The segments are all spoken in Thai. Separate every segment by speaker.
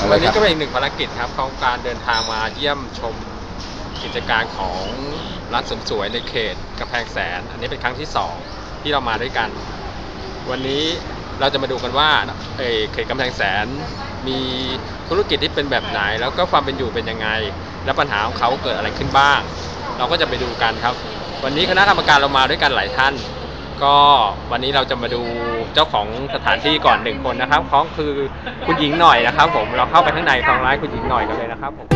Speaker 1: เอาเล
Speaker 2: วั
Speaker 1: ย
Speaker 2: น
Speaker 1: ค
Speaker 2: นี้
Speaker 1: รับ
Speaker 2: ก็เป็นอีกหนึ่งภารกิจครับของการเดินทางมาเยี่ยมชมกิจการของร้านเสริมสวยในเขตกำแพงแสน อันนี้เป็นครั้งที่สองที่เรามาด้วยกัน วันนี้เราจะมาดูกันว่าเอ่อเขตกำแพงแสนมีธุรกิจที่เป็นแบบไหน แล้วก็ความเป็นอยู่เป็นยังไง และปัญหาของเขาเกิดอะไรขึ้นบ้าง เราก็จะไปดูกันครับ วันนี้คณะกรรมการเรามาด้วยกันหลายท่าน ก็วันนี้เราจะมาดูเจ้าของสถานที่ก่อนหนึ่งคนนะครับของคือคุณหญิงหน่อยนะครับ ผมเราเข้าไปข้างในของร้านคุณหญิงหน่อยกันเลยนะครับผม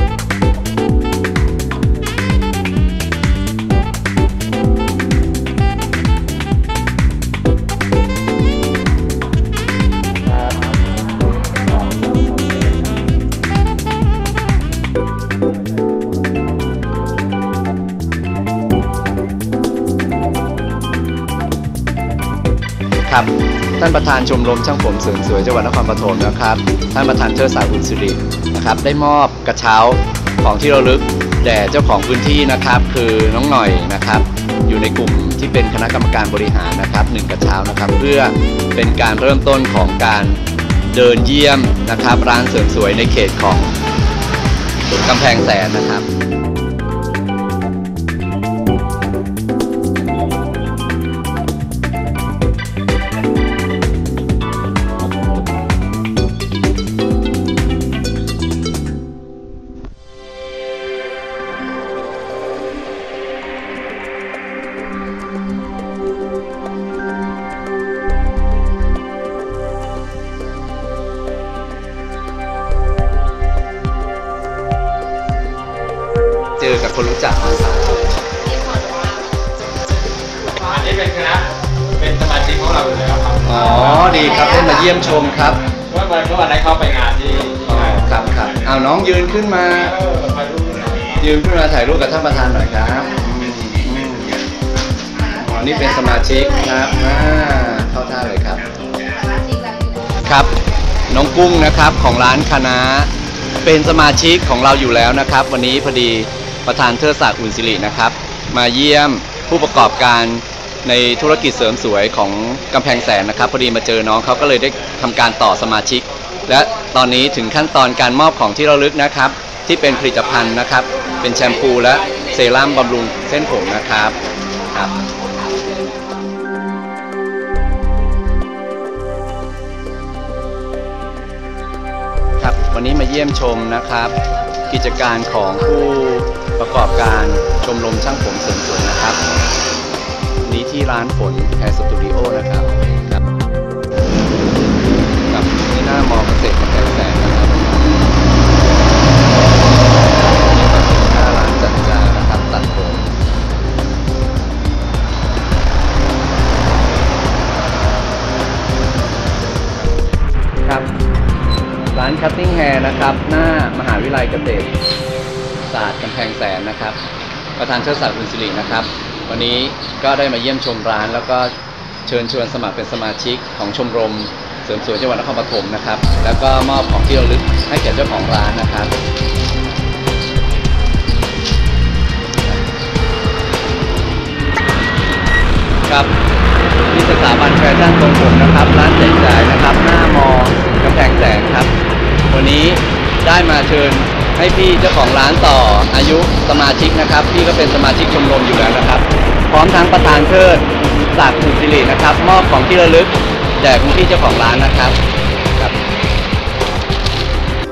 Speaker 1: ครับ ท่านประธานชมรมช่างผมเสริมสวยจังหวัดนครปฐมนะครับ ท่านประธานเทิดศักดิ์อุนสิรินะครับ ได้มอบกระเช้าของที่ระลึกแด่เจ้าของพื้นที่นะครับ คือน้องหน่อยนะครับ อยู่ในกลุ่มที่เป็นคณะกรรมการบริหารนะครับหนึ่งกระเช้านะครับ เพื่อเป็นการเริ่มต้นของการเดินเยี่ยมนะครับ ร้านเสริมสวยในเขตของกำแพงแสนนะครับ คนรู้จักนะครับ
Speaker 2: อันนี้เป็นคณะเป็นสมาชิกของเราอยู่แล้วครับ
Speaker 1: อ๋อดีครับได้มาเยี่ยมชมครับ
Speaker 2: เมื่อวันเมื่อวันได้เข้าไปงานที่
Speaker 1: อ๋อครับครับเอาน้องยืนขึ้นมา
Speaker 2: เออไปดูหน่อย
Speaker 1: ยืนขึ้นมาถ่ายรูปกับท่านประธานหน่อยครับอืมอืมอ๋อนี่เป็นสมาชิกครับอ่าเข้าท่าเลยครับ ครับน้องกุ้งนะครับของร้านคณะเป็นสมาชิกของเราอยู่แล้วนะครับ วันนี้พอดี ประธานเทิดศักดิ์อุ่นสิรินะครับ มาเยี่ยมผู้ประกอบการในธุรกิจเสริมสวยของกำแพงแสนนะครับพอดีมาเจอน้องเขาก็เลยได้ทำการต่อสมาชิก และตอนนี้ถึงขั้นตอนการมอบของที่ระลึกนะครับ ที่เป็นผลิตภัณฑ์นะครับ เป็นแชมพูและเซรั่มบำรุงเส้นผมนะครับครับครับ วันนี้มาเยี่ยมชมนะครับ กิจการของผู้ ประกอบการชมรมช่างผมเสริมสวยนะครับนี้ที่ร้านฝนแฮร์สตูดิโอนะครับครับกับที่หน้ามอเกษตรแพงแสนนะครับนี่ก็เป็นหน้าร้านจัดจานะครับตัดผมครับ ร้าน Cutting Hair นะครับ หน้ามหาวิทยาลัยเกษตร ศาสตร์กำแพงแสนนะครับ ประธานเชิดศักดิ์อุนสิรินะครับ วันนี้ก็ได้มาเยี่ยมชมร้าน แล้วก็เชิญชวนสมัครเป็นสมาชิกของชมรม เสริมสวยจังหวัดนครปฐมนะครับ แล้วก็มอบของที่ระลึกให้แก่เจ้าของร้านนะครับครับที่สถาบันแฟชั่นทรงผมนะครับ ร้านแจกจ่ายนะครับ หน้ามอกำแพงแสนครับ วันนี้ได้มาเชิญ ให้พี่เจ้าของร้านต่ออายุสมาชิกนะครับ พี่ก็เป็นสมาชิกชมรมอยู่แล้วนะครับ พร้อมทั้งประธานเชิดศักดิ์อุสิรินะครับ มอบของที่ระลึกแจกคุณพี่เจ้าของร้านนะครับครับ